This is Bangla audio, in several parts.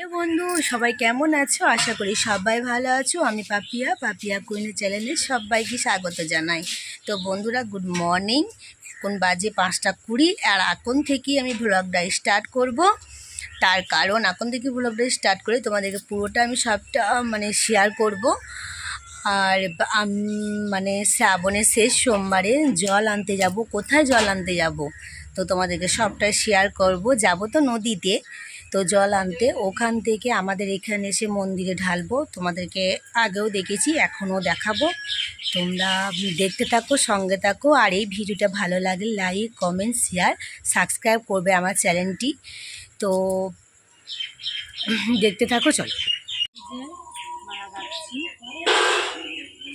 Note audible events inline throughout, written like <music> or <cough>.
হ্যালো বন্ধু, সবাই কেমন আছো? আশা করি সবাই ভালো আছো। আমি পাপিয়া পাপিয়া কুইনের চ্যানেলে সবাইকে স্বাগত জানাই। তো বন্ধুরা গুড মর্নিং এখন বাজে পাঁচটা কুড়ি আর এখন থেকেই আমি ব্লগটা স্টার্ট করব। তার কারণ, এখন থেকে ব্লগটা স্টার্ট করে তোমাদেরকে পুরোটা আমি সবটা মানে শেয়ার করব। আর মানে শ্রাবণের শেষ সোমবারে জল আনতে যাব। কোথায় জল আনতে যাব? তো তোমাদেরকে সবটাই শেয়ার করব। যাব তো নদীতে। তো জল আনতে, ওখান থেকে আমাদের এখানে এসে মন্দিরে ঢালবো। তোমাদেরকে আগেও দেখেছি, এখনও দেখাবো। তোমরা দেখতে থাকো, সঙ্গে থাকো, আর এই ভিডিওটা ভালো লাগলে লাইক, কমেন্ট, শেয়ার, সাবস্ক্রাইব করবে আমার চ্যানেলটি। তো দেখতে থাকো, চলো।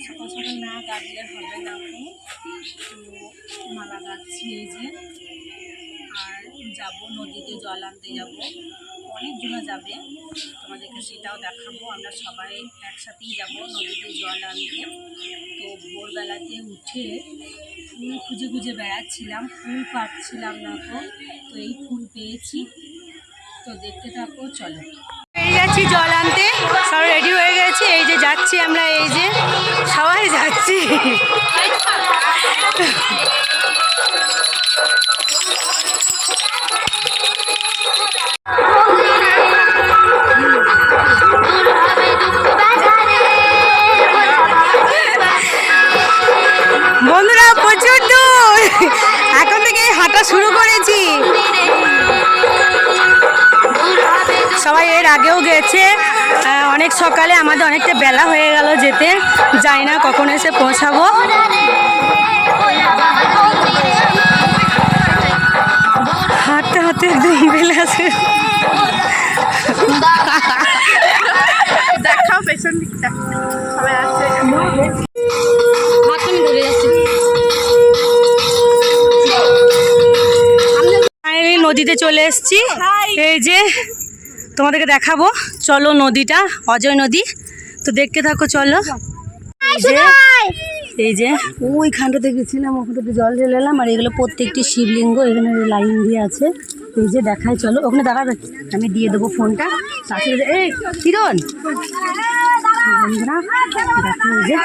সকাল সকাল না হবে না তো মালা গাচ্ছি এই যে। যাব নদীতে জল আনতে যাব। অনেকজনা যাবে তোমাদেরকে সেটাও দেখাবো। আমরা সবাই একসাথেই যাব নদীতে জল আনতে। তো ভোরবেলাতে উঠে ফুল খুঁজে খুঁজে বেড়াচ্ছিলাম ফুল পাচ্ছিলাম না তো তো এই ফুল পেয়েছি। তো দেখতে থাকো চলো। বেরিয়ে যাচ্ছি জল আনতে সব রেডি হয়ে গেছি। এই যে যাচ্ছি আমরা এই যে সবাই যাচ্ছি। <laughs> <laughs> বন্ধুরা, প্রচুর এখন থেকে হাঁটা শুরু করেছি। সবাই এর আগেও গেছে। অনেক সকালে আমাদের অনেকটা বেলা হয়ে গেল যেতে। যাই না কখন এসে পৌঁছাবো। সবাই নদীতে চলে এসেছি। এই যে তোমাদেরকে দেখাবো। চলো নদীটা অজয় নদী। তো দেখতে থাকো চলো। এই যে এই যে ওইখানটাতে গেছিলাম ওখানটাতে জল ঢেলে এলাম। আর এগুলো প্রত্যেকটি শিবলিঙ্গ এখানে লাইন দিয়ে আছে। এই যে দেখায় চলো। ওখানে দাঁড়াবে আমি দিয়ে দেবো ফোনটা। তারপরে এই কিরণ! বন্ধুরা, দেখো এই যে।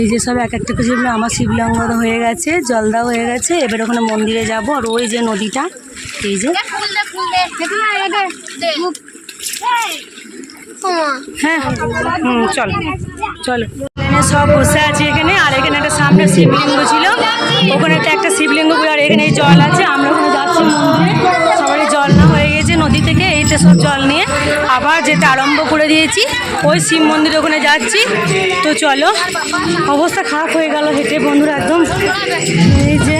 এই যে সব এক একটা করে আমার শিবলিঙ্গ হয়ে গেছে জলদা হয়ে গেছে। এবার ওখানে মন্দিরে যাব আর ওই যে নদীটা এই যে। হ্যাঁ হুম চলো চলো। এখানে সব বসে আছে এখানে। আর এখানে একটা সামনে শিবলিঙ্গ ছিল। ওখানে একটা একটা শিবলিঙ্গ আর এখানে এই জল আছে। আমরা ওখানে যাচ্ছি মন্দিরে। সবারই জল না হয়ে গেছে নদী থেকে, এই যে সব জল নিয়ে। আবার যেতে আরম্ভ করে দিয়েছি। ওই শিব মন্দির ওখানে যাচ্ছি। তো চলো, অবস্থা খারাপ হয়ে গেল হেঁটে বন্ধুরা, একদম। এই যে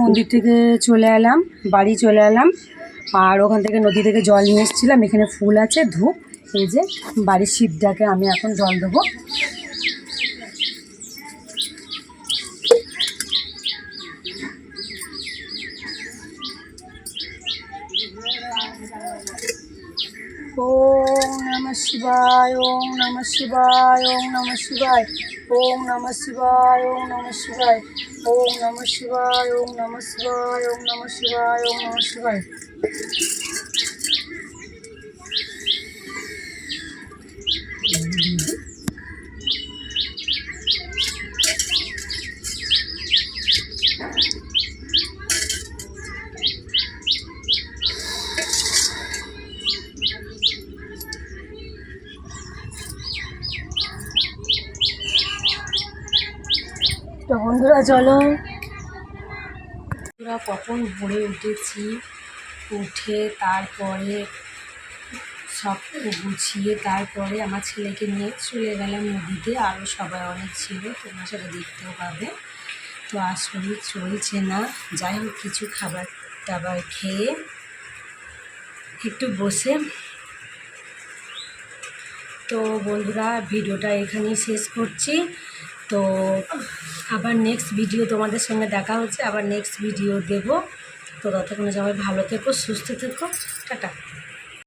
মন্দির থেকে চলে এলাম, বাড়ি চলে এলাম, আর ওখান থেকে নদী থেকে জল নিয়ে এসেছিলাম, এখানে ফুল আছে, ধূপ, এই যে বাড়ির শিবটাকে আমি এখন জল দেবো। ওম নমঃ শিবায়, ওম নমঃ শিবায়, ওম নমঃ শিবায়, ওম নমঃ শিবায়, ওম নমঃ শিবায়, ওম নমঃ শিবায়, ওম নমঃ শিবায়, ওম নমঃ শিবায়, ওম নমঃ শিবায়। তো বন্ধুরা, চলো। বন্ধুরা কখন ভোরে উঠেছি, উঠে তারপরে সব গুছিয়ে তারপরে আমার ছেলেকে নিয়ে চলে গেলাম নদীতে, আরও সবাই অনেক ছিল, তোমরা সেটা দেখতেও পাবে। তো আসলে চলছে না, যাই হোক, কিছু খাবার টাবার খেয়ে একটু বসে। তো বন্ধুরা, ভিডিওটা এখানেই শেষ করছি। তো আবার নেক্সট ভিডিও তোমাদের সঙ্গে দেখা হচ্ছে, আবার নেক্সট ভিডিও দেব। তো ততক্ষণে সবাই ভালো থেকো, সুস্থ থেকো। টাটা।